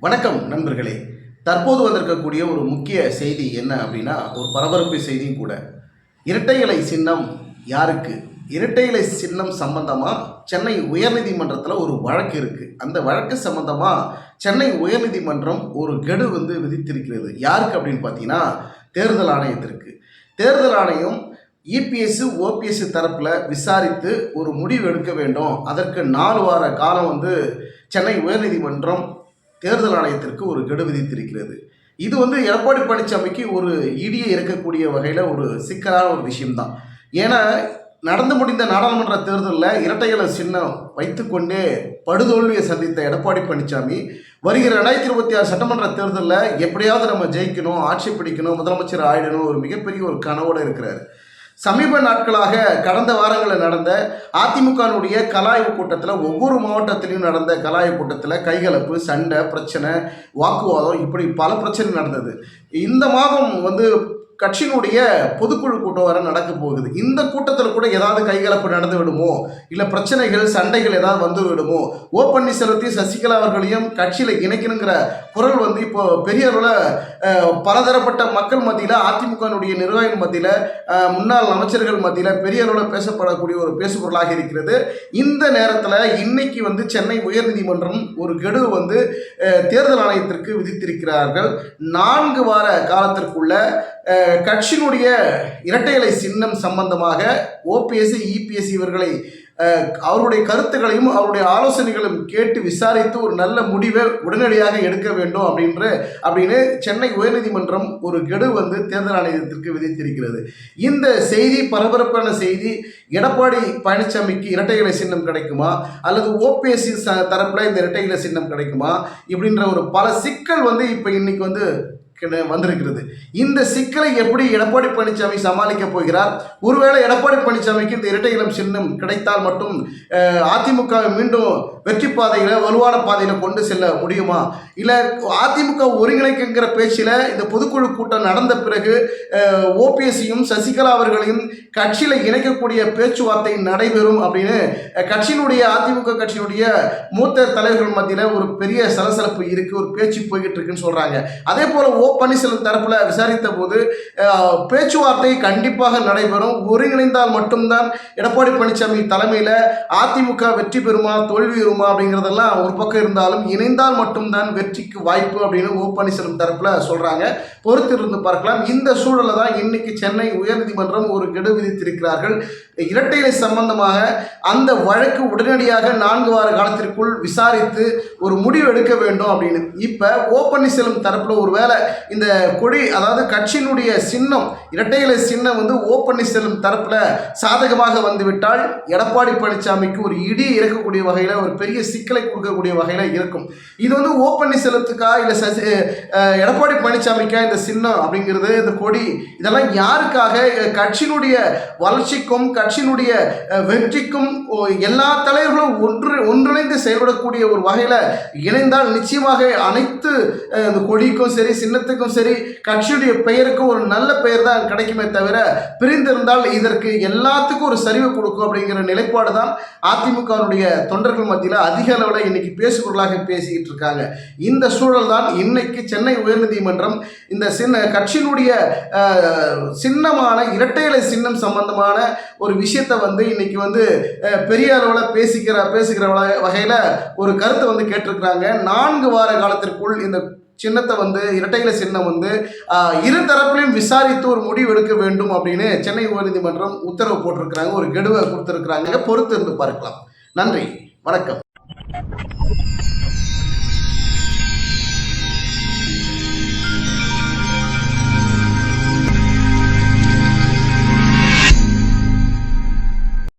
வணக்கம் நண்பர்களே. தற்போது வந்திருக்கக்கூடிய ஒரு முக்கிய செய்தி என்ன அப்படின்னா ஒரு பரபரப்பு செய்தியும் கூட. இரட்டை இலை சின்னம் யாருக்கு? இரட்டை இலை சின்னம் சம்பந்தமாக சென்னை உயர்நீதிமன்றத்தில் ஒரு வழக்கு இருக்குது அந்த வழக்கு சம்பந்தமாக சென்னை உயர்நீதிமன்றம் ஒரு கெடு வந்து விதித்திருக்கிறது. யாருக்கு அப்படின்னு பார்த்தீங்கன்னா தேர்தல் ஆணையத்திற்கு. தேர்தல் ஆணையம் இபிஎஸ் ஓபிஎஸ் தரப்பில் விசாரித்து ஒரு முடிவு எடுக்க வேண்டும். அதற்கு நாலு வார காலம் வந்து சென்னை உயர்நீதிமன்றம் தேர்தல் ஆணையத்திற்கு ஒரு கெடு விதித்திருக்கிறது. இது வந்து எடப்பாடி பழனிசாமிக்கு ஒரு இடியை இருக்கக்கூடிய வகையில் ஒரு சிக்கலான ஒரு விஷயம்தான். ஏன்னா நடந்து முடிந்த நாடாளுமன்ற தேர்தலில் இரட்டைகளை சின்னம் வைத்துக்கொண்டே படுதோல்வியை சந்தித்த எடப்பாடி பழனிசாமி வருகிற ரெண்டாயிரத்தி இருபத்தி ஆறு சட்டமன்ற தேர்தலில் எப்படியாவது நம்ம ஜெயிக்கணும் ஆட்சி பிடிக்கணும் முதலமைச்சர் ஆயிடணும் ஒரு மிகப்பெரிய ஒரு கனவோடு இருக்கிறார். சமீப நாட்களாக கடந்த வாரங்களில் நடந்த அதிமுகனுடைய கலாய்வு கூட்டத்தில் ஒவ்வொரு மாவட்டத்திலையும் நடந்த கலாய்வு கூட்டத்தில் கைகலப்பு சண்டை பிரச்சனை வாக்குவாதம் இப்படி பல பிரச்சனை நடந்தது. இந்த மாதம் வந்து கட்சியினுடைய பொதுக்குழு கூட்டம் வர நடக்க போகுது. இந்த கூட்டத்தில் கூட ஏதாவது கைகலப்பு நடந்து விடுமோ? இல்லை பிரச்சனைகள் சண்டைகள் ஏதாவது வந்து விடுமோ? ஓ பன்னீர்செல்வத்தையும் சசிகலா அவர்களையும் கட்சியில் இணைக்கணுங்கிற குரல் வந்து இப்போ பெரிய அளவில் பலதரப்பட்ட மக்கள் மத்தியில் அதிமுகனுடைய நிர்வாகிகள் மத்தியில் முன்னாள் அமைச்சர்கள் மத்தியில் பெரிய அளவில் பேசப்படக்கூடிய ஒரு பேசுபொருளாக இருக்கிறது. இந்த நேரத்தில் இன்னைக்கு வந்து சென்னை உயர்நீதிமன்றம் ஒரு கெடு வந்து தேர்தல் ஆணையத்திற்கு விதித்திருக்கிறார்கள். நான்கு வார காலத்திற்குள்ள கட்சியினுடைய இரட்டை இலை சின்னம் சம்பந்தமாக ஓபிஎஸ்சி இபிஎஸ்சி இவர்களை அவருடைய கருத்துக்களையும் அவருடைய ஆலோசனைகளும் கேட்டு விசாரித்து ஒரு நல்ல முடிவை உடனடியாக எடுக்க வேண்டும் அப்படின்ற அப்படின்னு சென்னை உயர்நீதிமன்றம் ஒரு கெடு வந்து தேர்தல் ஆணையத்திற்கு விதித்திருக்கிறது. இந்த செய்தி பரபரப்பான செய்தி எடப்பாடி பழனிசாமிக்கு இரட்டை இலை சின்னம் கிடைக்குமா? அல்லது ஓபிஎஸ்சி தரப்பில் இந்த இரட்டை இலை சின்னம் கிடைக்குமா? இப்படின்ற ஒரு பல சிக்கல் வந்து இப்போ இன்னைக்கு வந்து வந்திருக்கிறது. இந்த சிக்கலை எப்படி எடப்பாடி பழனிசாமி சமாளிக்க போகிறார்? ஒருவேளை எடப்பாடி பழனிசாமிக்கு இந்த இரட்டை இளம் சின்னம் கிடைத்தால் மட்டும் அதிமுக அதிமுகவை மீண்டும் வெற்றி பாதையில் வலுவான பாதையில் கொண்டு செல்ல முடியுமா? இல்லை அதிமுக ஒருங்கிணைக்குங்கிற பேச்சில் இந்த பொதுக்குழு கூட்டம் நடந்த பிறகு ஓபிஎஸ்சியும் சசிகலா அவர்களையும் கட்சியில் இணைக்கக்கூடிய பேச்சுவார்த்தை நடைபெறும் அப்படின்னு கட்சியினுடைய அதிமுக கட்சியினுடைய மூத்த தலைவர்கள் மத்தியில் ஒரு பெரிய சலசலப்பு இருக்குது ஒரு பேச்சு போய்கிட்டு இருக்குன்னு சொல்கிறாங்க அதே போல் ஓ பன்னீர்செல்வம் தரப்பில் விசாரித்த போது பேச்சுவார்த்தை கண்டிப்பாக நடைபெறும். ஒருங்கிணைந்தால் மட்டும்தான் எடப்பாடி பழனிசாமி தலைமையில் அதிமுக வெற்றி பெறுமா தோல்வி பெறுமா அப்படிங்கிறதெல்லாம் ஒரு பக்கம் இருந்தாலும் இணைந்தால் மட்டும்தான் வெற்றிக்கு வாய்ப்பு அப்படின்னு ஓ பன்னீர்செல்வம் தரப்பில் சொல்கிறாங்க பொறுத்திருந்து பார்க்கலாம். இந்த சூழலில் தான் இன்னைக்கு சென்னை உயர்நீதிமன்றம் ஒரு கெடு விதித்திருக்கிறார்கள். இரட்டைலை சம்பந்தமாக அந்த வழக்கு உடனடியாக நான்கு வார காலத்திற்குள் விசாரித்து ஒரு முடிவு எடுக்க வேண்டும் அப்படின்னு. இப்போ ஓ பன்னீர்செல்வம் தரப்பில் ஒரு வேளை இந்த கொடி அதாவது கட்சியினுடைய சின்னம் இரட்டை இலை சின்னம் வந்து ஓ பன்னீர்செல்வம் தரப்பில் சாதகமாக வந்துவிட்டால் எடப்பாடி பழனிசாமிக்கு ஒரு இடி இறக்கக்கூடிய வகையில் ஒரு பெரிய சிக்கலை கொடுக்கக்கூடிய வகையில் இருக்கும். இது வந்து ஓ பன்னீர்செல்வத்துக்கா இல்லை சசி எடப்பாடி பழனிசாமிக்கா இந்த சின்னம் அப்படிங்கிறது இந்த கொடி இதெல்லாம் யாருக்காக கட்சியினுடைய வளர்ச்சிக்கும் கட்சியினுடைய வெற்றிக்கும் எல்லா தலைவர்களும் ஒன்று செயல்படக்கூடிய ஒரு வகையில் இணைந்தால் நிச்சயமாக அனைத்து இந்த கொடிக்கும் சரி சின்னத்துக்கும் சரி கட்சியுடைய பெயருக்கும் ஒரு நல்ல பெயர் தான் கிடைக்குமே தவிர பிரிந்திருந்தால் இதற்கு எல்லாத்துக்கும் ஒரு சரிவு கொடுக்கும் அப்படிங்கிற நிலைப்பாடு தான் அதிமுகவுடைய தொண்டர்கள் மத்தியில் அதிக அளவில் இன்னைக்கு பேசுபொருளாக பேசிக்கிட்டு இருக்காங்க. இந்த சூழல் தான் இன்னைக்கு சென்னை உயர்நீதிமன்றம் இந்த சின்ன கட்சியினுடைய சின்னமான இரட்டை இலை சின்னம் சம்பந்தமான ஒரு விஷயத்தை வந்து இன்னைக்கு வந்து பெரிய அளவில் பேசிக்கிற பேசுகிற வகையில் ஒரு கருத்தை வந்து கேட்டிருக்கிறாங்க. நான்கு வார காலத்திற்குள் இந்த சின்னத்தை வந்து இரட்டையில சின்னம் வந்து இரு தரப்புலையும் விசாரித்து ஒரு முடிவு எடுக்க வேண்டும் அப்படின்னு சென்னை உயர்நீதிமன்றம் உத்தரவு போட்டிருக்கிறாங்க. ஒரு கெடுவை கொடுத்துருக்கிறாங்க. பொறுத்து இருந்து பார்க்கலாம். நன்றி. வணக்கம்.